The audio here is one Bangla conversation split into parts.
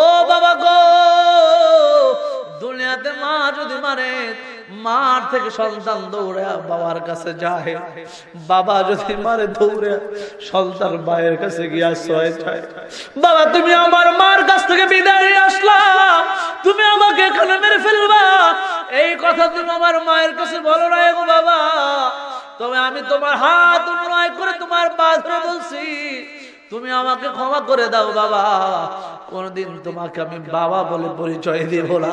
ও বাবা গো, দুনিয়াতে মা যদি মারে, মার থেকে সন্তান দৌড়ে বাবার কাছে যায়। বাবা যদি মারে দৌড়ে, সন্তান মায়ের কাছে গিয়ে আশ্রয় চায়। বাবা, তুমি আমার মার কাছ থেকে বিদায় আসলা। তুমি আমাকে এখানে মেরে ফেলবা। এই কথা তুমি আমার মায়ের কাছে বলো না গো বাবা। তবে আমি তোমার হাত উন্নয় করে তোমার পা ধরে বলছি, তুমি আমাকে ক্ষমা করে দাও বাবা। কোনদিন তোমাকে আমি বাবা বলে পরিচয় দিব না।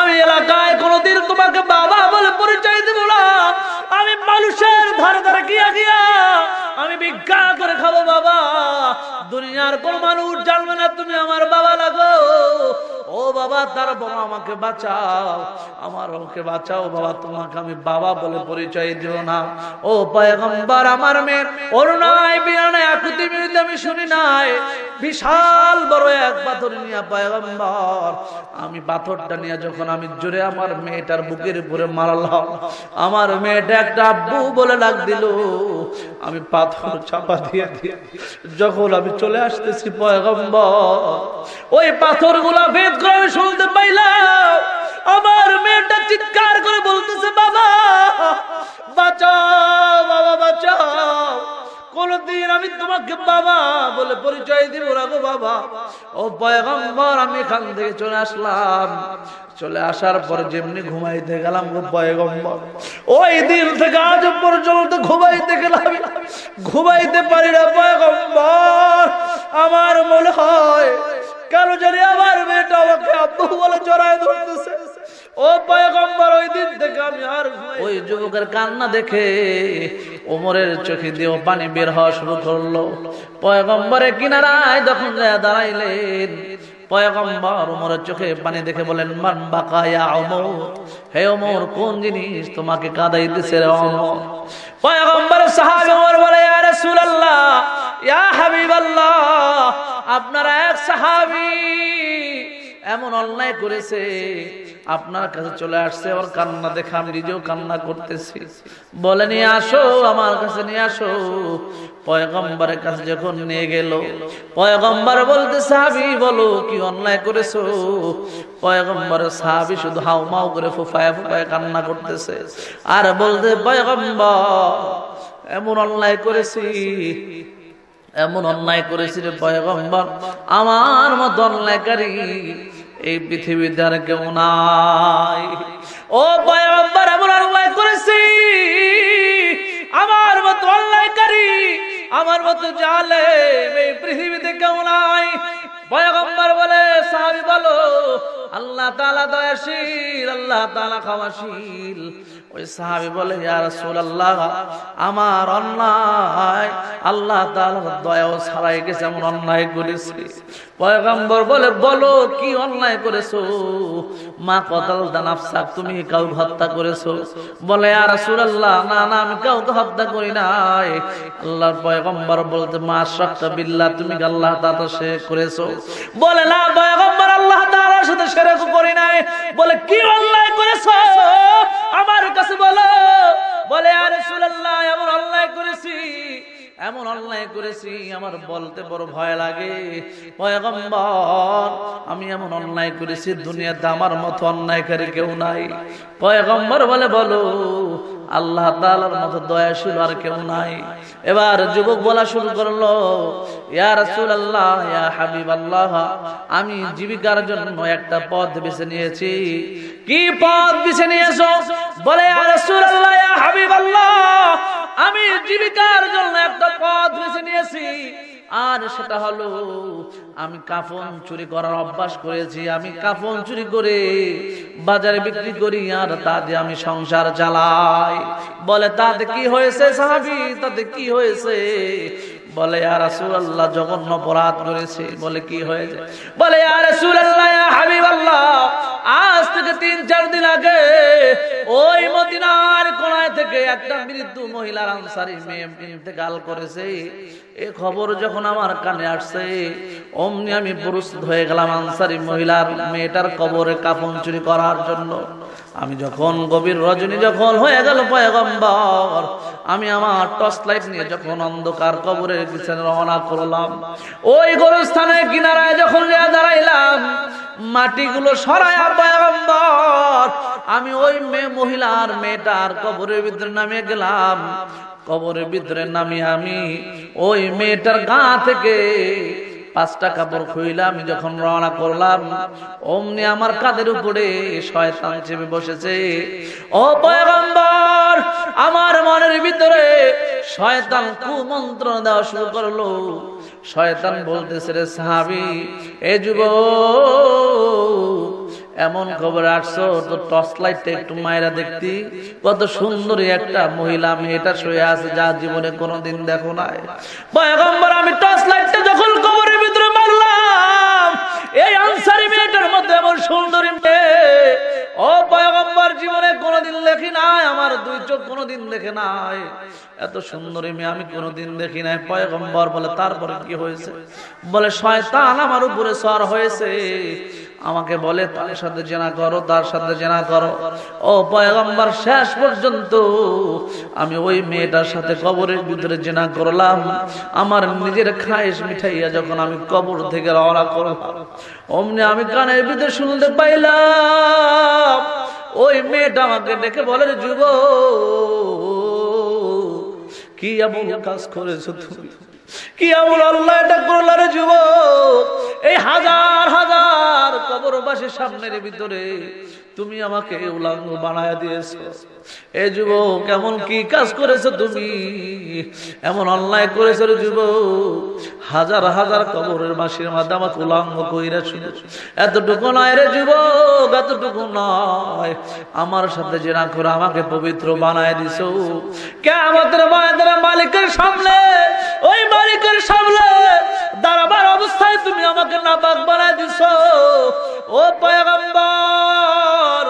আমি এলাকায় কোনদিন তোমাকে বাবা বলে পরিচয় দিব না। আমি মানুষের ধারে ধারে গিয়া গিয়া আমি ভিক্ষা করে খাব বাবা। দুনিয়ার কোন মানুষ জানবে না তুমি আমার বাবা লাগো। ও বাবা তারপর আমাকে বাঁচাও। আমার ওকে বাঁচাও বাবা, তোমাকে আমি বাবা বলে পরিচয় দিও না। ও পয়গম্বর, আমার মেয়ের অরুণায় বিরানায় আকুতি মিলিতে আমি শুনি নাই। বিশাল বড় এক পাথর নিয়ে পয়গম্বর, আমি পাথরটা নিয়ে যখন আমি জোরে আমার মেয়েটার বুকের উপরে মারলাম, আমার মেয়েটা একটা আব্বু বলে ডাক দিল। আমি পাথর চাপা দিয়ে দিয়ে যখন আমি চলে আসতেছি পয়গম্বর, ওই পাথরগুলা ভেদ করে শুনতে পাইলাম, আমার মেয়েটা চিৎকার করে বলতেছে, বাবা, বাঁচাও বাবা, বাঁচাও। কোনদিন আমি তোমাকে বাবা বলে পরিচয় দিব না গো বাবা। ও পয়গম্বর, আমি এখান থেকে চলে আসলাম। চলে আসার পর যেমনি ঘুমাইতে গেলাম গো পয়গম্বর। ওই দিন থেকে আজ পর্যন্ত ঘুমাইতে গেলাম। ঘুমাইতে পারি না পয়গম্বর। আমার মনে হয় কেন জানি আমার মেয়েটা আমাকে আব্বু বলে জড়ায় ধরতেছে, ও পয়গম্বর ওই দিন থেকে আমি আর ওই যুবকের কান্না দেখে ওমরের চোখে দিয়েও পানি বের হওয়া শুরু করল। পয়গম্বরের কিনারায় যখন দাঁড়াইলেন পয়গম্বর ওমরের চোখে পানি দেখে বলেন, মান বাকায়া অমর হে ওমর কোন জিনিস তোমাকে কাঁদাইতেছে রে ওমর পয়গম্বর সাহাবী ওমর বলে, ইয়া রাসূলুল্লাহ, ইয়া হাবিবাল্লাহ, আপনারা এক সাহাবী এমন অন্যায় করেছে, আপনার কাছে চলে আসছে, ওর কান্না দেখে আমি নিজেও কান্না করতেছি। বলে, নিয়ে আসো, আমার কাছে নিয়ে আসো। পয়গম্বরের কাছে যখন নিয়ে গেল, পয়গম্বর বলতে, সাহাবি, বলো, কি অন্যায় করেছ? পয়গম্বর, সাহাবি শুধু হাউ মাউ করে ফুফায় ফুফায় কান্না করতেছে। আর বলতে, পয়গম্বর, এমন অন্যায় করেছি, এমন অন্যায় করেছি রে পয়গম্বর, আমার মতো অন্যায়কারী এই পৃথিবীতে আর কেউ নাই। ও পয়গম্বর, আমার উপায় করেছি। আমার মতো অন্যায়কারী আমার মতো জালে এই পৃথিবীতে কেউ নাই। পয়গম্বর বলে, সাহাবি বলো, আল্লাহ তাআলা দয়াশীল, আল্লাহ তাআলা ক্ষমাশীল। ওই সাহাবি বলে আমার অন্যায় আল্লাহ দয়াও ছাড়াই গেছে, এমন অন্যায় করেছি। পয়গম্বর বলে, বলো, কি অন্যায় করেছ? মা কতাল দানাফসাক তুমি কাউকে হত্যা করেছ? বলে, ইয়া রাসূলুল্লাহ, না না, আমি কাউকে হত্যা করি নাই। আল্লাহর পয়গম্বর বলতে, মা শাক্কা বিল্লাহ, তুমি আল্লাহ তাআলা সে করেছ? বলে, না, পয়গম্বর, আল্লাহ তাআলার সাথে শিরক করি নাই। বলে, কি অন্যায় করেছ? আমার কাছে বলো। বলে ইয়া রাসূলুল্লাহ এমন অন্যায় করেছি এমন অন্যায় করেছি, আমার বলতে বড় ভয় লাগে। পয়গম্বর, আমি এমন অন্যায় করেছি, দুনিয়াতে আমার মতো অন্যায়কারী কেউ নাই। পয়গম্বর বলে, বলো, আল্লাহ তাআলার মতো দয়াশীল আর কেউ নাই। এবার যুবক বলা শুরু করল, ইয়া রাসূলুল্লাহ, ইয়া হাবিবাল্লাহ, আমি জীবিকার জন্য একটা পথ বেছে নিয়েছি। কি পথ বেছে নিয়েছো? বলে, ইয়া রাসূলুল্লাহ, ইয়া হাবিবাল্লাহ আমি জীবিকার জন্য একটা পথ বেছে নিয়েছি। আর সেটা হলো, আমি কাফন চুরি করার অভ্যাস করেছি, আমি কাফন চুরি করে বাজারে বিক্রি করি, আর তা দিয়ে আমি সংসার চালাই। বলে, তাতে কি হয়েছে সাহাবি? তাতে কি হয়েছে? বলে আর রাসূলুল্লাহ, জঘন্য অপরাধ করেছে। বলে, কি হয়েছে? বলে আর রাসূলুল্লাহ, ইয়া হাবিবাল্লাহ আজ থেকে তিন, চার দিন আগে ওই মদিনার কোনায় থেকে একটা মৃত্যু মহিলার আনসারি মেয়ে ইন্তেকাল করেছে। এ খবর যখন আমার কানে আসছে, অমনি আমি পুরুষ হয়ে গেলাম আনসারি মহিলার মেয়েটার কবরে কাপন চুরি করার জন্য। আমি যখন গভীর রজনী যখন হয়ে গেল পয়গম্বর, আমি আমার টর্চ লাইট নিয়ে যখন অন্ধকার কবরের পিছনে রওনা করলাম, ওই গোরস্থানের কিনারায় যখন যা দাঁড়াইলাম, মাটিগুলো সরায় পয়গম্বর, আমি ওই মেয়ে মহিলার মেয়েটার কবরের ভিতরে নামিয়ে গেলাম। কবরের ভিতরে নামি আমি ওই মেয়েটার গা থেকে পাঁচটা কাপড় খুইলাম আমি যখন রওনা করলাম, অমনি আমার কাদের উপরে শয়তান চেপে বসেছে। ও পয়গম্বর, আমার মনের ভিতরে শয়তান কুমন্ত্র দেওয়া শুরু করল। শয়তান বলতেছে, রে সাহাবি, এ যুব এমন খবর আসছো তো টর্চ লাইটটা একটু মায়েরা দেখতি। কত সুন্দরী একটা মহিলা মেয়েটা শুয়ে আছে যা জীবনে কোনোদিন দেখো নাই। পয়গম্বর আমি টর্চ লাইটটা যখন কবরের ভিতরে মারলাম এই আনসারি মেয়েটার মধ্যে এমন সুন্দরী মেয়ে। ও পয়গম্বর জীবনে কোনোদিন দেখি নাই আমার দুই চোখ কোনোদিন দেখে নাই। এত সুন্দরী মেয়ে আমি কোনোদিন দেখি নাই। পয়গম্বর বলে তারপরে কি হয়েছে? বলে শয়তান আমার উপরে সর হয়েছে। আমাকে বলে, তার সাথে জেনা করো, তার সাথে জেনা করো। ও পয়গম্বর, শেষ পর্যন্ত আমি ওই মেয়েটার সাথে কবরের ভিতরে জেনা করলাম। আমার নিজের খায়েশ মিঠাইয়া যখন আমি কবর থেকে রওনা করলাম, অমনি আমি কানের ভিতরে শুনতে পাইলাম, ওই মেয়েটা আমাকে ডেকে বলে যুব কি এমন কাজ করেছ তুমি? কি আমল আল্লাহ এটা করলারে যুব এই হাজার হাজার কবরবাসীর সামনের ভিতরে তুমি আমাকে উলাঙ্গ বানায় দিয়েছ। এ যুবক কেমন কি কাজ করেছ তুমি? এমন অন্যায় করেছ যুবক? হাজার হাজার কবরের মাসির মাধ্যমে উলাঙ্গ কইরেছো এতটুকু নয় রে যুবক, এতটুকু নয়। আমার সাথে যে না করে আমাকে পবিত্র বানায় দিছো। কে আমাদের মায়েদের মালিকের সামনে, ওই মালিকের সামনে দাঁড়াবার অবস্থায় তুমি আমাকে নাপাক বানায় দিছো। ও পয়গম্বর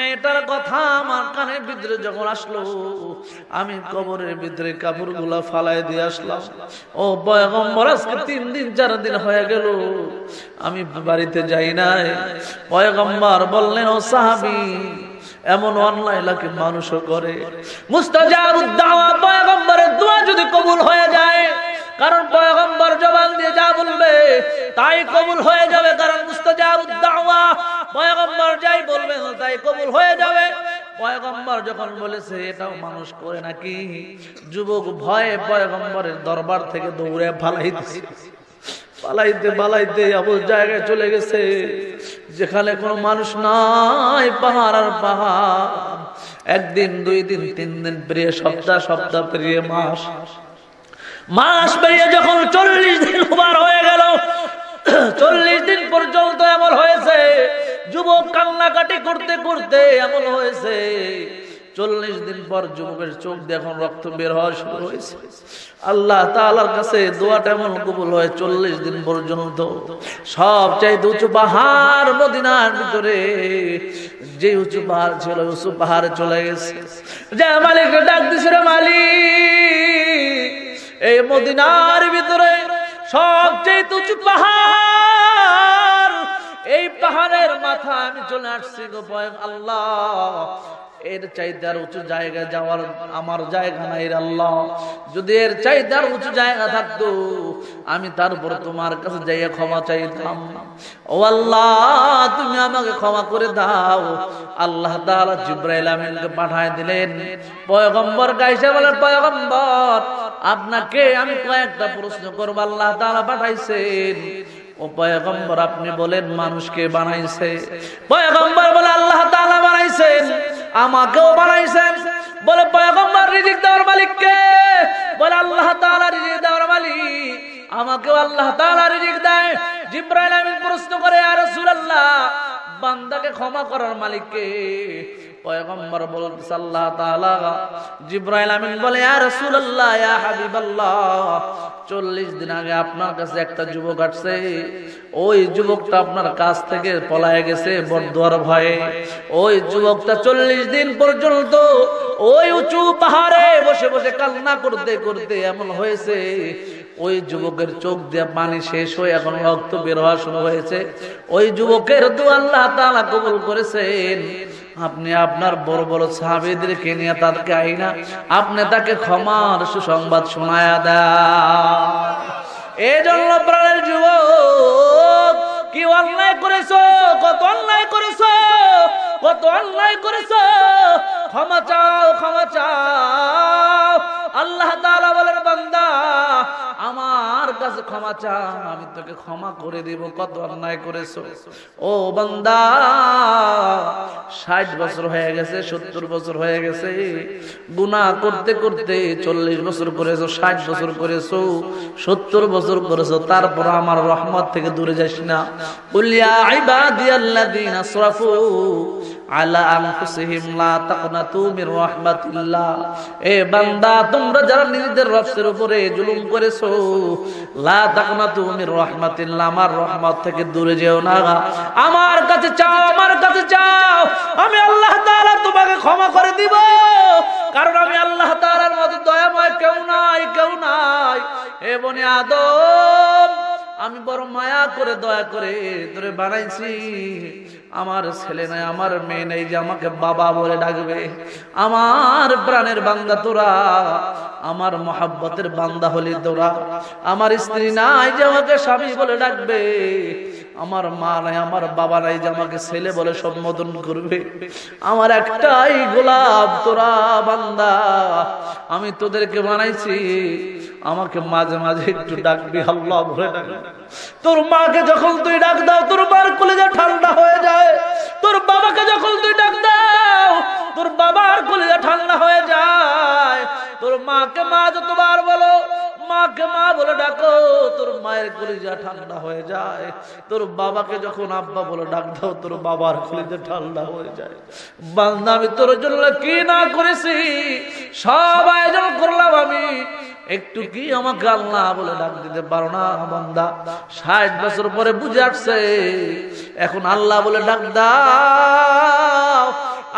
মেয়েটার কথা আমার কানের ভিতরে যখন আসলো, আমি কবরের ভিতরে কাপড়গুলা ফালাই দিয়ে আসলাম। ও পয়গম্বর, আজকে তিন দিন, চার দিন হয়ে গেল, আমি বাড়িতে যাই নাই। পয়গম্বর বললেন, ও সাহাবি এমন অন্যায় লাগে মানুষও করে। পয়গম্বরের দোয়া যদি কবুল হয়ে যায়, কারণ পয়গম্বর জবান দিয়ে যা বলবে, তাই কবুল হয়ে যাবে, কারণ পয়গম্বর যাই বলবে, তাই কবুল হয়ে যাবে। পয়গম্বর যখন বলেছে, এটাও মানুষ করে নাকি? যুবক ভয়ে পয়গম্বরের দরবার থেকে দৌড়ে পালাইতেছে। পালাইতে পালাইতে আবু জায়গায় চলে গেছে যেখানে কোনো মানুষ নাই, পাহাড় আর পাহাড়। একদিন, দুই দিন, তিন দিন, পেরিয়ে সপ্তাহ সপ্তাহ, পেরিয়ে মাস। মাস পেরিয়ে যখন চল্লিশ দিন ওভার হয়ে গেল, চল্লিশ দিন পর্যন্ত এমন হয়েছে, যুবক কান্নাকাটি করতে করতে এমন হয়েছে। চল্লিশ দিন পর যুবকের চোখ দিয়ে এখন রক্ত বের হওয়া শুরু হয়েছে। আল্লাহ তালার কাছে দোয়াটা এমন কবুল হয় চল্লিশ দিন পর্যন্ত। সব চাইতে উঁচু পাহাড় মদিনার ভিতরে। যে উঁচু পাহাড় ছিল, উঁচু পাহাড়ে চলে গেছে। যে মালিক ডাক দিছিল মালিক, এই মদিনার ভিতরে সব সবচেয়ে উঁচু পাহাড়, এই পাহাড়ের মাথা আমি চলে আসছি গো আল্লাহ। এর চাইতে আর উঁচু জায়গায় যাওয়ার আমার জায়গা নাই আল্লাহ। যদি এর চাইতে আর উঁচু জায়গা থাকতো, আমি তারপর তোমার কাছে যাইয়া ক্ষমা চাইতাম। ও আল্লাহ, তুমি আমাকে ক্ষমা করে দাও। আল্লাহ তাআলা জিব্রাইল আমিনকে পাঠায় দিলেন। পয়গম্বর গাইসে বলেন, পয়গম্বর, আপনাকে আমি কয়েকটা প্রশ্ন করব, আল্লাহ তাআলা পাঠাইছেন। ও পয়গম্বর, আপনি বলেন, মানুষকে বানাইছে। পয়গম্বর বলে, আল্লাহ তাআলা বানাইছেন। আমাকেও বানাইছেন। বলে, পয়গম্বর রিজিক দেওয়ার মালিক কে বলে, আল্লাহ রিজিক দেওয়ার মালিক। আমাকেও আল্লাহ তাআলা রিজিক দেয়। জিব্রাইল আমিন প্রশ্ন করে আর রাসূলুল্লাহ বান্দাকে ক্ষমা করার মালিক কে পয়গম্বর বলতেছে আল্লাহ তাআলা। জিব্রাইল আমিন বলে, ইয়া রাসূলুল্লাহ, ইয়া হাবিবাল্লাহ 40 দিন আগে আপনার কাছে একটা যুবক আসছে। ওই যুবকটা আপনার কাছ থেকে পলায় গেছে বরদুয়ার ভয়ে। ওই যুবকটা 40 দিন পর্যন্ত ওই উঁচু পাহাড়ে বসে বসে কান্না করতে করতে এমন হয়েছে ওই যুবকের চোখ দিয়ে পানি শেষ হয়ে এখন রক্ত বের হওয়া শুরু হয়েছে। ওই যুবকের দু আল্লাহ তাআলা কবুল করেছেন। আপনি আপনার বড় বড় সাহাবেদেরকে নিয়ে তাদেরকে আইনা, আপনি তাকে ক্ষমার সুসংবাদ শোনায়া দেন। এই জন্য প্রাণের যুবক, কি অন্যায় করেছ, কত অন্যায় করেছ, কত অন্যায় করেছ, ক্ষমা কাছে ক্ষমা চা আমি তোকে ক্ষমা করে দিব, কত অন্যায় করেছ। ও বান্দা, ষাট বছর হয়ে গেছে, সত্তর বছর হয়ে গেছে, গুনাহ করতে করতে চল্লিশ বছর করেছ, ষাট বছর করেছ, সত্তর বছর করেছ, তারপর আমার রহমত থেকে দূরে যাস না। উলিয়া ইবাদিয়াল্লাযীনা আসরাফু এ বান্দা, তোমরা যারা নিজেদের উপরে জুলুম করেছ, লা আমার থেকে দূরে যেও না। আমার কাছে কাছে আমি আল্লাহ তোমাকে ক্ষমা করে দিব। কারণ আমি আল্লাহ তাআলার মতো দয়াময় কেউ নাই কেউ নাই। হে বনি আদম আমি বড় মায়া করে, দয়া করে তোরে বানাইছি। আমার ছেলে নাই, আমার মেয়ে নেই যে আমাকে বাবা বলে ডাকবে। আমার প্রাণের বান্দা তোরা, আমার মহাব্বতের বান্দা হলি তোরা। আমার স্ত্রী নাই যে আমাকে স্বামী বলে ডাকবে। আমার মা নাই, আমার বাবা নাই যে আমাকে ছেলে বলে সম্বোধন করবে। আমার একটাই গোলাপ তোরা, বান্দা। আমি তোদেরকে বানাইছি। আমাকে মাঝে মাঝে একটু ডাকবি, আল্লাহ বলে ডাকবি তোর মাকে যখন তুই ডাক দাও, তোর মার কলেজা ঠান্ডা হয়ে যায়। তোর বাবাকে যখন তুই ডাক দাও, তোর বাবার কলেজা ঠান্ডা হয়ে যায়। তোর মাকে মা যতবার বলো, মাকে মা বলে ডাকো, তোর মায়ের কলিজা ঠান্ডা হয়ে যায়। তোর বাবাকে যখন আব্বা বলে ডাক দাও, তোর বাবার কলিজা ঠান্ডা হয়ে যায়। বান্দা, আমি তোর জন্য কি না করেছি? সব আয়োজন করলাম আমি। একটু কি আমাকে আল্লাহ বলে ডাক দিতে পারো না, বান্দা? ষাট বছর পরে বুঝে আসছে, এখন আল্লাহ বলে ডাক দাও।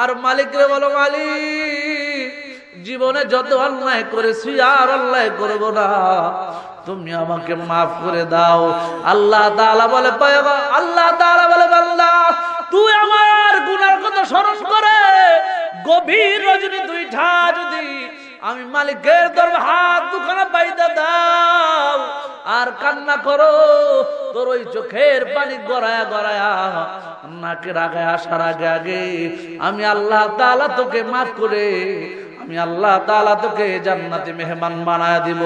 আর মালিকরে বলো, মালিক, জীবনে যত অন্যায় করেছি আর অন্যায় করব না। তুমি আমাকে মাফ করে দাও। আল্লাহ তাআলা বলে, পায়গা আল্লাহ তাআলা বলে, বান্দা, তুই আমার গুনার কথা স্মরণ করে গভীর রজনী দুইটা যদি আমি মালিকের দরবার হাত দুখানা পাইতে দাও। আর কান্না করো, তোর ওই চোখের পানি গড়ায়া গড়ায়া, নাকে আগে আসার আগে আগে আমি আল্লাহ তাআলা তোকে মাফ করে, আমি আল্লাহ তাআলা তোকে জান্নাতে মেহমান বানায় দিব।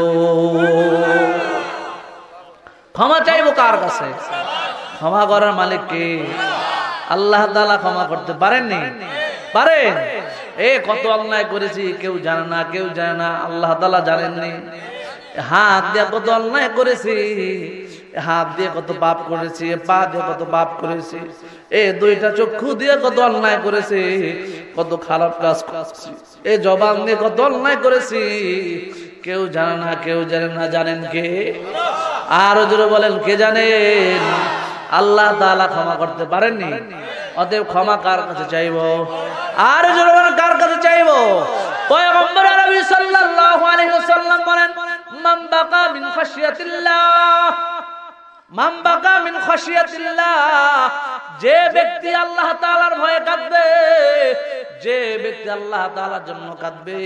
ক্ষমা চাইব কার কাছে? ক্ষমা করার মালিক কে? আল্লাহ তাআলা ক্ষমা করতে পারেননি? পারেন? এ, কত অন্যায় করেছি, কেউ জানে না, কেউ জানে না, আল্লাহ তাআলা জানেননি। হাত দিয়ে কত অন্যায় করেছি হাত দিয়ে কত পাপ করেছি পা দিয়ে কত পাপ করেছি, এ, দুইটা চক্ষু দিয়ে কত অন্যায় করেছি, কত খারাপ কাজ করেছি, এ, জবান দিয়ে কত অন্যায় করেছি, কেউ জানে না, কেউ জানে না, জানেন কে? আরও জোরে বলেন, কে জানেন? আল্লাহ তাআলা ক্ষমা করতে পারেননি? অতএব ক্ষমা কার কাছে চাইব? আর জোরে কার কাছে চাইব? পয়গম্বর আরবি সাল্লাল্লাহু আলাইহি ওয়াসাল্লাম বলেন, মান বাকা মিন খাশিয়াতিল্লাহ। মান বাকা মিন খাশিয়াতিল্লাহ। যে ব্যক্তি আল্লাহ তাআলার ভয়ে কাঁদবে, যে ব্যক্তি আল্লাহ তাআলার জন্য কাঁদবে,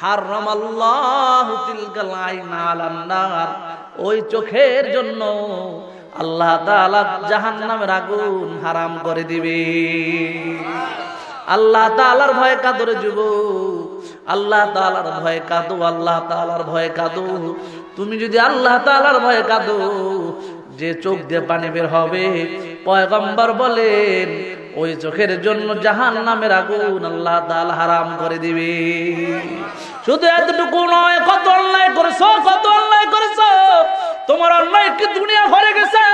হারামাল্লাহু তিলকাল আইনা আলান নার। ওই চোখের জন্য আল্লাহ তাআলা জাহান্নামের আগুন হারাম করে দিবে। আল্লাহ তাআলার ভয়ে কাদরে যুব আল্লাহ তাআলার ভয়ে কাঁদো, আল্লাহ তাআলার ভয়ে কাঁদো। তুমি যদি আল্লাহ তাআলার ভয়ে কাঁদো, যে চোখ দিয়ে পানি বের হবে, পয়গম্বর বলেন, ওই চোখের জন্য জাহান নামের আগুন আল্লাহ তাল হারাম করে দিবে। শুধু এতটুকু নয়, কত অন্যায় করেছ, কত অন্যায় করেছ। তোমার অন্যায় কি দুনিয়া ভরে গেছে?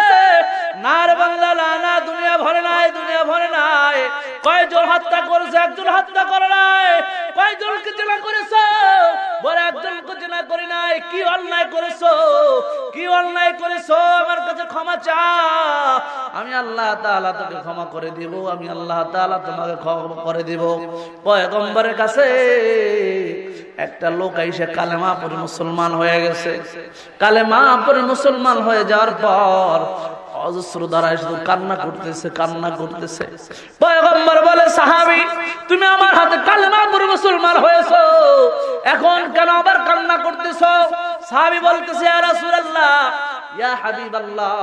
না রে বাংলা না দুনিয়া ভরে নাই, দুনিয়া ভরে নাই। কয়জন হত্যা করেছে, একজন হত্যা করে নাই। কয়জনকে জেনা জেলা একজনকে নাই কি অন্যায় করেছ? কি অন্যায় করেছ? আমার কাছে ক্ষমা চা আমি আল্লাহ তাআলা তোকে ক্ষমা করে দিব, আমি আল্লাহ তাআলা তোমাকে ক্ষমা করে দিব। পয়গম্বরের কাছে একটা লোক আইসে কালেমা পরে মুসলমান হয়ে গেছে। কালেমা পরে মুসলমান হয়ে যাওয়ার পর অজস্র দ্বারা শুধু কান্না করতেছে কান্না করতেছে। পয়গম্বর বলে, সাহাবি, তুমি আমার হাতে কালেমা পরে মুসলমান হয়েছো। এখন কেন আবার কান্না করতেছো? সাহাবি বলতেছে, ইয়া ইয়া হাবিবাল্লাহ,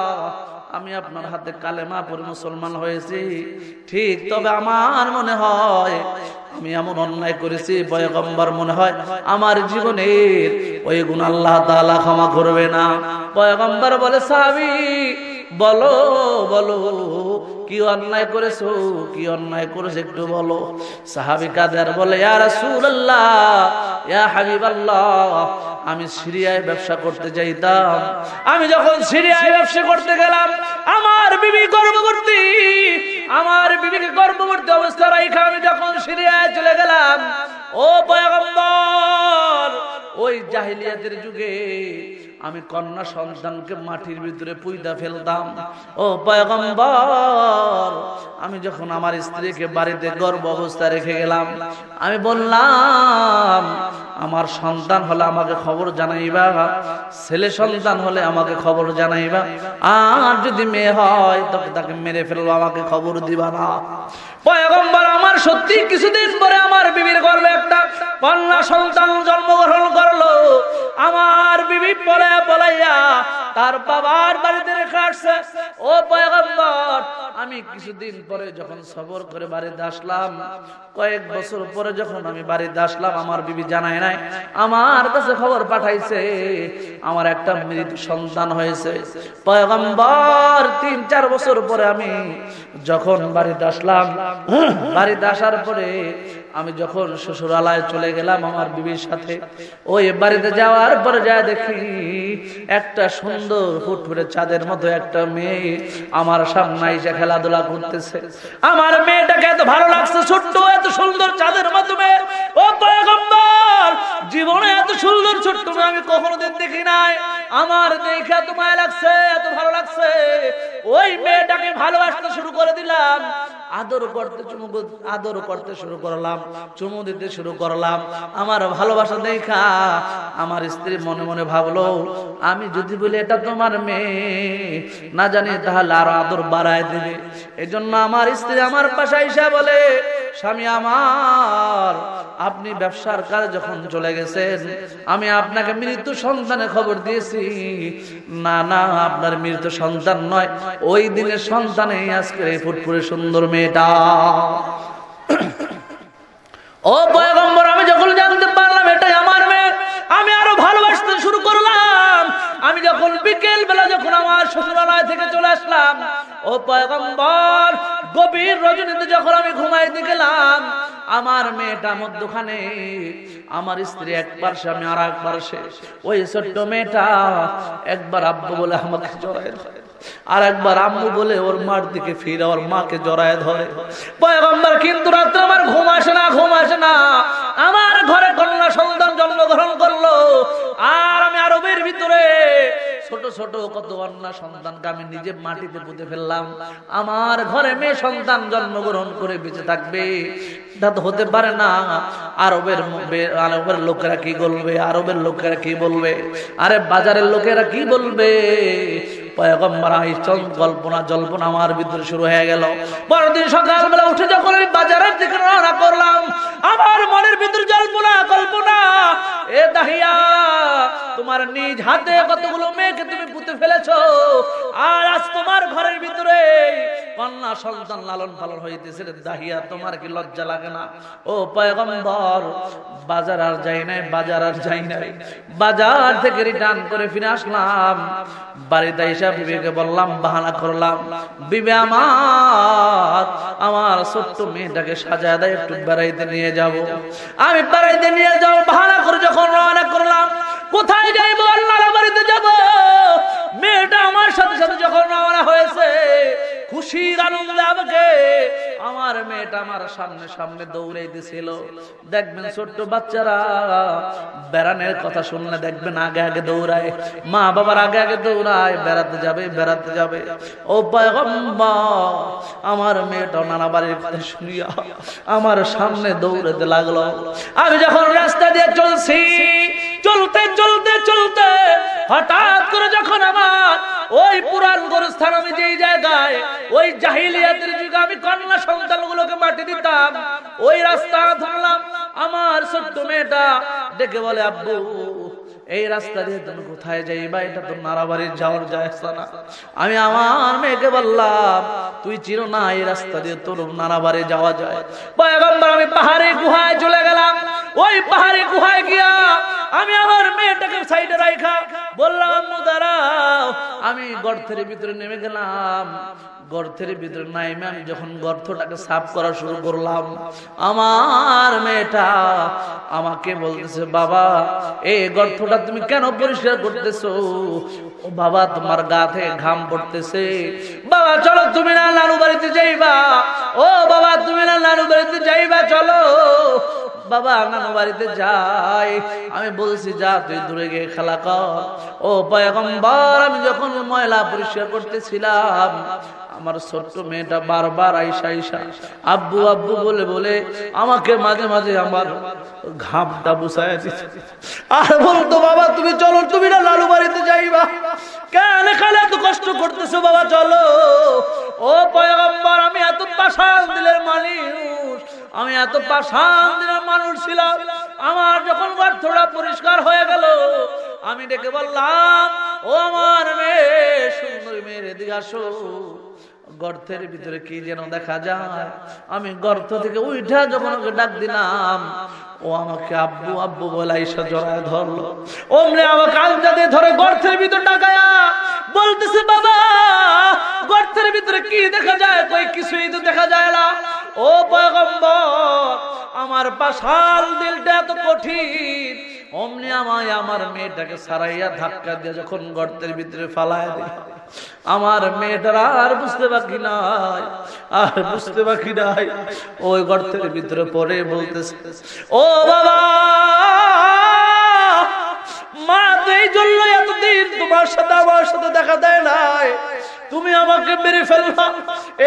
আমি আপনার হাতে কালেমা পরে মুসলমান হয়েছি। ঠিক তবে আমার মনে হয়, আমি এমন অন্যায় করেছি, পয়গম্বর মনে হয়, আমার জীবনের ওই গুণ আল্লাহ তাআলা ক্ষমা করবে না। পয়গম্বর বলে, সাহাবী বলো বলো কি অন্যায় করেছ, কি অন্যায় করেছ একটু বলো। সাহাবি কাদের বলে আমি সিরিয়ায় ব্যবসা করতে যাইতাম। আমি যখন সিরিয়ায় ব্যবসা করতে গেলাম, আমার বিবি গর্ভবতী, আমার বিবিকে গর্ভবতী অবস্থা রাইখা আমি যখন সিরিয়ায় চলে গেলাম, ও পয়গম্বর, ওই জাহিলিয়াতের যুগে আমি কন্যা সন্তানকে মাটির ভিতরে পুইদা ফেলতাম। ও পয়গম্বর, আমি যখন আমার স্ত্রীকে বাড়িতে গর্ব অবস্থা রেখে গেলাম, আমি বললাম, আমার সন্তান হলে আমাকে খবর জানাইবা, ছেলে সন্তান হলে আমাকে খবর জানাইবা। আর যদি মেয়ে হয়, তবে তাকে মেরে ফেলব, আমাকে খবর দিবা না। পয়গম্বর, আমার সত্যি কিছুদিন পরে আমার বিবির গর্ভে একটা কন্যা সন্তান জন্মগ্রহণ করল। আমার বিবি পলে পলাইয়া তার বাবার বাড়িতে রেখে আসছে। ও পয়গম্বর, আমি কিছুদিন পরে যখন সবর করে বাড়িতে আসলাম, কয়েক বছর পরে যখন আমি বাড়িতে আসলাম, আমার বিবি জানায় নাই, আমার কাছে খবর পাঠাইছে, আমার একটা মৃত সন্তান হয়েছে। পয়গম্বর, তিন চার বছর পরে আমি যখন বাড়িতে আসলাম, বাড়িতে আসার পরে আমি যখন শ্বশুরালয়ে চলে গেলাম আমার বিবির সাথে, ওই বাড়িতে যাওয়ার পরে যা দেখি একটা সুন্দর ফুটফুটে চাঁদের মতো একটা মেয়ে আমার সামনে এসে খেলাধুলা করতেছে। আমার মেয়েটাকে এত ভালো লাগছে, ছোট্ট এত সুন্দর চাঁদের মেয়ে। ও পয়গম্বর, জীবনে এত সুন্দর ছোট্ট আমি কখনো দিন দেখি নাই। আমার দেখে এত মায়া লাগছে, এত ভালো লাগছে। ওই মেয়েটাকে ভালোবাসতে শুরু করে দিলাম। আদর করতে চুমু আদর করতে শুরু করলাম, চুমু দিতে শুরু করলাম। আমার ভালোবাসা দেখা আমার স্ত্রী মনে মনে ভাবলো, আমি যদি বলি এটা তোমার মেয়ে, না জানি তাহলে আরও আদর বাড়ায় দিবে। এই জন্য আমার স্ত্রী আমার পাশে এসে বলে, স্বামী আমার, আপনি ব্যবসার কাজে যখন চলে গেছেন, আমি আপনাকে মৃত্যু সন্তানের খবর দিয়েছি। না না, আপনার মৃত্যু সন্তান নয়, ওই দিনের সন্তানে আজকে এই ফুটফুরে সুন্দর আমি যখন জানতে পারলাম এটাই আমার মেয়ে, আমি আরও ভালোবাসতে শুরু করলাম। আমি যখন বিকেল বেলা যখন আমার শ্বশুরালয় থেকে চলে আসলাম, ও পয়গম্বর, গভীর রজনীতে যখন আমি ঘুমাইতে গেলাম, আমার মেয়েটা মধ্যখানে, আমার স্ত্রী এক পার্শ্বে, আমি আর এক পার্শ্বে, ওই ছোট্ট মেয়েটা একবার আব্বু বলে আমাকে ধরে। আর একবার আম্মু বলে ওর মার দিকে ফিরে, ওর মাকে জড়ায় ধরে। পয়গম্বর, কিন্তু রাত্রে আমার ঘুম আসে না, ঘুম আসে না। আমার ঘরে কন্যা সন্তান জন্মগ্রহণ করল। আর আমি আরবের ভিতরে। ছোট ছোট কত অন্যা সন্তানকে আমি নিজে মাটিতে পুঁতে ফেললাম। আমার ঘরে মেয়ে সন্তান জন্মগ্রহণ করে বেঁচে থাকবে। এটা তো হতে পারে না। আরবের আরবের লোকেরা কি বলবে? আরবের লোকেরা কি বলবে? আরে বাজারের লোকেরা কি বলবে? কল্পনা জল্পনা আমার শুরু হয়ে উঠে বাজারের করলাম ভিতরে জল্পনা, কল্পনা, এ তোমার নিজ হাতে কতগুলো মেয়েকে তুমি পুঁতে ফেলেছো? আর আজ তোমার ঘরের ভিতরে কন্যা সন্তান লালন পালন হইতেছে দাহিয়া, তোমার কি লজ্জা লাগে না? ও পয়গম্বর, বাজার আর যাই নাই, বাজার আর যাই নাই। বাজার থেকে রিটার্ন করে ফিরে আসলাম। বাড়িতে এসে বিবেকে বললাম, বাহানা করলাম, বিবে আমার আমার ছোট্ট মেয়েটাকে সাজায় দেয় একটু বেড়াইতে নিয়ে যাব। আমি বেড়াইতে নিয়ে যাব বাহানা করে যখন রওনা করলাম কোথায় যাইবো আল্লাহ বাড়িতে যাব। মেয়েটা আমার সাথে সাথে যখন রওনা হয়েছে, খুশির আনন্দে আমাকে, আমার মেয়েটা আমার সামনে সামনে দৌড়াইতেছিল। দেখবেন ছোট্ট বাচ্চারা বেড়ানের কথা শুনলে দেখবেন আগে আগে দৌড়ায়। মা বাবার আগে আগে দৌড়ায়, বেড়াতে যাবে বেড়াতে যাবে। ও আমার মেয়েটা নানা বাড়ির কথা শুনিয়া আমার সামনে দৌড়াতে লাগল। আমি যখন রাস্তা দিয়ে চলছি চলতে চলতে চলতে, হঠাৎ করে যখন আমার ওই পুরান গোরস্থান আমি যেই জায়গায়, ওই জাহিলিয়াতের যুগে আমি কন্যা সন্তান গুলোকে মাটি দিতাম, ওই রাস্তা ধরলাম, আমার ছোট্ট মেয়েটা দেখে বলে, আব্বু এই রাস্তা দিয়ে তুমি কোথায় যাইবা? এটা তো নারাবাড়ি যাওয়ার যায় না। আমি আমার মেয়েকে বললাম, তুই চির না, এই রাস্তা দিয়ে তোর নারাবাড়ি যাওয়া যায়? আমি পাহাড়ে গুহায় চলে গেলাম। ওই পাহাড়ে গুহায় গিয়া আমি আমার মেয়েটাকে সাইডে রাখা বললাম আম্মু আমি গর্তের ভিতরে নেমে গেলাম। গর্তের ভিতরে নাইমে আমি যখন গর্তটাকে সাফ করা শুরু করলাম, আমার মেয়েটা আমাকে বলতেছে, বাবা, এই গর্তটা তুমি কেন পরিষ্কার করতেছো? বাবা, তোমার গা থেকে ঘাম পড়তেছে। বাবা, চলো, তুমি না নানু বাড়িতে যাইবা। ও বাবা, তুমি না নানু বাড়িতে যাইবা, চলো। বাবা, নানু বাড়িতে যাই। আমি বলছি, যা, তুই দূরে গিয়ে খেলা কর। ও পয়গম্বর, আমি যখন ময়লা পরিষ্কার করতেছিলাম আমার ছোট্ট মেয়েটা বারবার আইসা আইসা আব্বু আব্বু বলে বলে আমাকে মাঝে মাঝে আমার ঘামটা দিচ্ছে আর বলতো, বাবা, তুমি চলো, তুমি না লালু বাড়িতে যাইবা। কেন এখানে এত কষ্ট করতেছো, বাবা, চলো। ও পয়গম্বর, আমি এত পাশান দিলের মানুষ, আমি এত পাশান দিলের মানুষ ছিলাম। আমার যখন গর্তটা পরিষ্কার হয়ে গেল, আমি ডেকে বললাম, ও আমার মেয়ে, সুন্দরী মেয়ের এদিকে আসো। গর্তের ভিতরে কি যেন দেখা যায়? আমি গর্ত থেকে উঠা যখন ওকে ডাক দিলাম, ও আমাকে আব্বু আব্বু বলে এসে জড়ায় ধরলো। অমনে আমাকে আলজা দিয়ে ধরে গর্তের ভিতর ডাকায়া বলতেছে, বাবা, গর্তের ভিতরে কি দেখা যায়? কই, কিছুই তো দেখা যায় না। ও পয়গম্বর, আমার পাশাল দিলটা এত কঠিন। অমনি আমায়, আমার মেয়েটাকে সারাইয়া ধাক্কা দিয়ে যখন গর্তের ভিতরে ফালায় দিই আমার মেয়েটার আর বুঝতে বাকি নাই, আর বুঝতে বাকি নাই। ওই গর্তের ভিতরে পরে বলতেছে, ও বাবা, মা তো এই জন্য এতদিন তোমার সাথে আমার সাথে দেখা দেয় নাই। তুমি আমাকে মেরে ফেললাম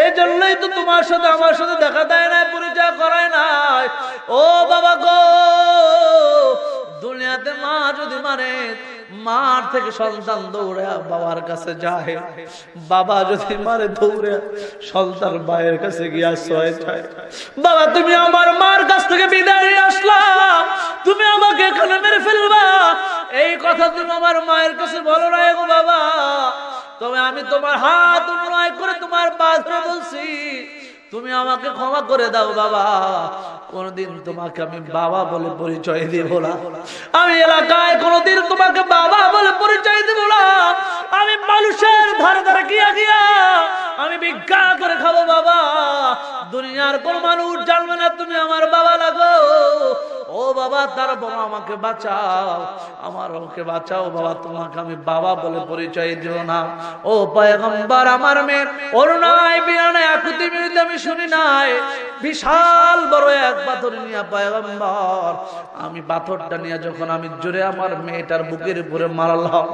এই জন্যই তো তোমার সাথে আমার সাথে দেখা দেয় নাই, পরিচয় করায় নাই। ও বাবা গো, দুনিয়াতে মা যদি মারে মার থেকে সন্তান দৌড়ে বাবার কাছে যায়। বাবা যদি মারে দৌড়ে, সন্তান মায়ের কাছে গিয়া সয়ে যায় বাবা, তুমি আমার মার কাছ থেকে বিদায় নিয়ে আসলাম তুমি আমাকে এখানে মেরে ফেলবা। এই কথা তুমি আমার মায়ের কাছে বলো না গো বাবা। তবে আমি তোমার হাত উন্নয় করে তোমার পা ধরে বলছি। তুমি আমাকে ক্ষমা করে দাও বাবা। কোনদিন তোমাকে আমি বাবা বলে পরিচয় দিব না। আমি এলাকায় কোনদিন তোমাকে বাবা বলে পরিচয় দিব না। আমি মানুষের ধারে ধারে গিয়া গিয়া আমি ভিক্ষা করে খাব বাবা। দুনিয়ার কোন মানুষ জানবে না তুমি আমার বাবা লাগো। ও বাবা তারপর আমাকে বাঁচাও। আমার ওকে বাঁচাও বাবা, তোমাকে আমি বাবা বলে পরিচয় দিব না। ও পয়গম্বর, আমার মেয়ের অরুণায় বিয়ানে আকুতি মিনিতে আমি শুনি নাই। বিশাল বড় এক পাথর নিয়ে পয়গম্বর, আমি পাথরটা নিয়ে যখন আমি জোরে আমার মেয়েটার বুকের উপরে মারলাম,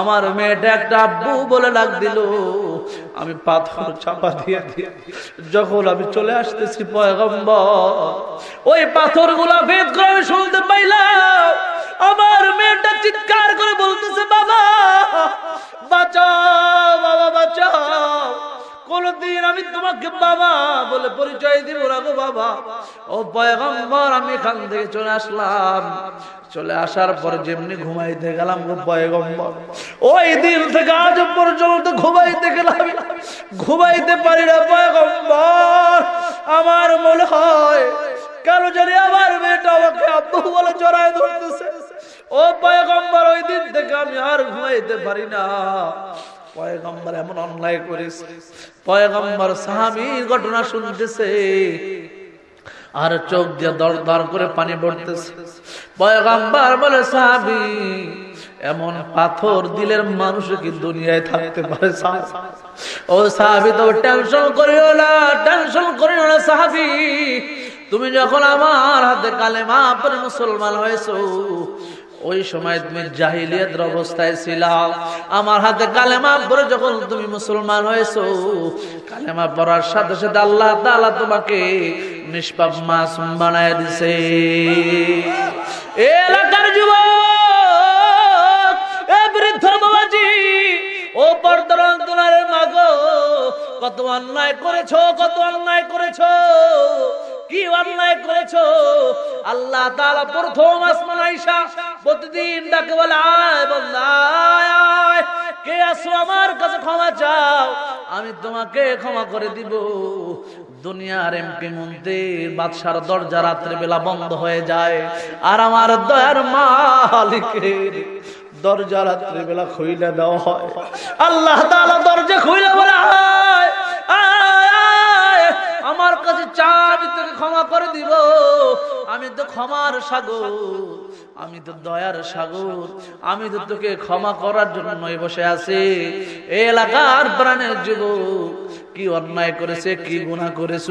আমার মেয়েটা একটা আব্বু বলে ডাক দিল। আমি পাথর চাপা দিয়ে দিয়ে যখন আমি চলে আসতেছি পয়গম্বর, ওই পাথরগুলা ভেদ শুনতে পাইলাম। আমার মেয়েটা চিৎকার করে বলতেছে, বাবা, বাঁচাও বাবা, বাঁচাও। কোনদিন আমি তোমাকে বাবা বলে পরিচয় দিব না বাবা। ও পয়গম্বর, আমি এখান থেকে চলে আসলাম। চলে আসার পর যেমনি ঘুমাইতে গেলাম গো পয়গম্বর। ওই দিন থেকে আজ পর্যন্ত ঘুমাইতে গেলাম। ঘুমাইতে পারি না পয়গম্বর। আমার মনে হয় কেন জানি আমার মেয়েটা আমাকে আব্বু বলে জড়ায় ধরতেছে, ও পয়গম্বর ওই দিন থেকে আমি আর ঘুমাইতে পারি না। পয়গম্বর এমন অন্যায় করেছে। পয়গম্বর সাহাবীর ঘটনা শুনতেছে। আর চোখ দিয়ে দর দর করে পানি পড়তেছে। পয়গম্বর বলে, সাহাবী, এমন পাথর দিলের মানুষ কি দুনিয়ায় থাকতে পারে ও সাহাবি তো টেনশন করিও না টেনশন করিও না, সাহাবি। তুমি যখন আমার হাতে কালেমা পরে মুসলমান হয়েছো, ওই সময় তুমি জাহিলিয়াতের অবস্থায় ছিলাম আমার হাতে কালেমা পরে যখন তুমি মুসলমান হয়েছো, কালেমা পড়ার সাথে সাথে আল্লাহ তাআলা তোমাকে নিষ্পাপ মাসুম বানায় দিছে। এলাকার যুবক, এ বৃদ্ধ ও পর্দার অন্তরালের মাগো, কত অন্যায় করেছ, কত অন্যায় করেছ। কি অন্যায় করেছ? আল্লাহ তাআলা প্রথম আসমান আইসা প্রতিদিন ডাকে বলে, আয় বান্দা কে আসো আমার কাছে ক্ষমা চাও? আমি তোমাকে ক্ষমা করে দিব। দুনিয়ার এমপি মন্ত্রীর বাদশার দরজা রাত্রে বেলা বন্ধ হয়ে যায়। আর আমার দয়ার মালিকের দরজা রাত্রে বেলা খুইলে দেওয়া হয়। আল্লাহ তাআলা দরজা খুইলে বলে ক্ষমা করে দিব। আমি তো ক্ষমার সাগর, আমি তো দয়ার সাগর, আমি তো তোকে ক্ষমা করার জন্যই বসে আছি। এলাকার প্রাণের যুবক কি অন্যায় করেছে, কি গুনাহ করেছ?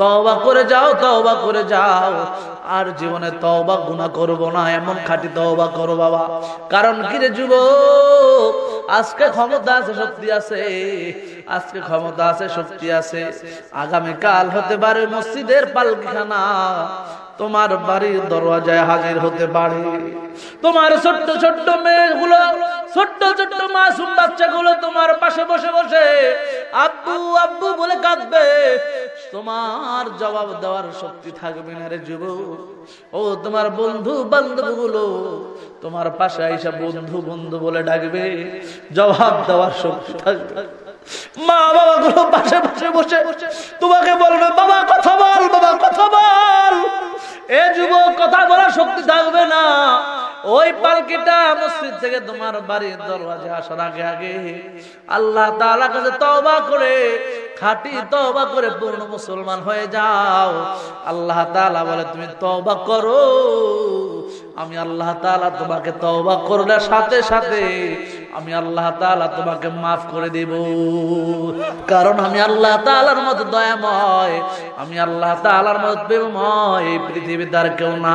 তওবা করে যাও, তওবা করে যাও। আর জীবনে তওবা, গুনাহ করব না, এমন খাঁটি তওবা করো বাবা। কারণ কি রে যুবক? আজকে ক্ষমতা আছে, শক্তি আছে। আজকে ক্ষমতা আছে, শক্তি আছে। আগামী কাল হতে পারে মসজিদের পালকিখানা। তোমার বাড়ির দরওয়াজায় হাজির হতে পারে। তোমার ছোট্ট ছোট্ট মেয়েগুলো, ছোট্ট ছোট্ট মাসুম বাচ্চাগুলো তোমার পাশে বসে বসে আব্বু আব্বু বলে কাঁদবে। তোমার জবাব দেওয়ার শক্তি থাকবে না রে যুবক। ও তোমার বন্ধু বান্ধবগুলো তোমার পাশে আইসা বন্ধু বন্ধু বলে ডাকবে। জবাব দেওয়ার শক্তি থাকবে। মা বাবা গুলো পাশে পাশে বসে, তোমাকে বলবে, বাবা, কথা বল, বাবা, কথা বল। এ যুবক, কথা বলার শক্তি থাকবে না। ওই পালকিটা মসজিদ থেকে তোমার বাড়ির দরওয়াজে আসার আগে আগে আল্লাহ তাআলা কাছে তওবা করে খাঁটি তওবা করে পূর্ণ মুসলমান হয়ে যাও। আল্লাহ তাআলা বলে, তুমি তওবা করো। আমি আল্লাহ তাআলা তোমাকে তওবা করলে সাথে সাথে আমি আল্লাহ তাআলা তোমাকে মাফ করে দেব। কারণ আমি আল্লাহ তাআলার মতো দয়াময়, আমি আল্লাহ তাআলার মতো প্রেমময় পৃথিবীতে আর কেউ না।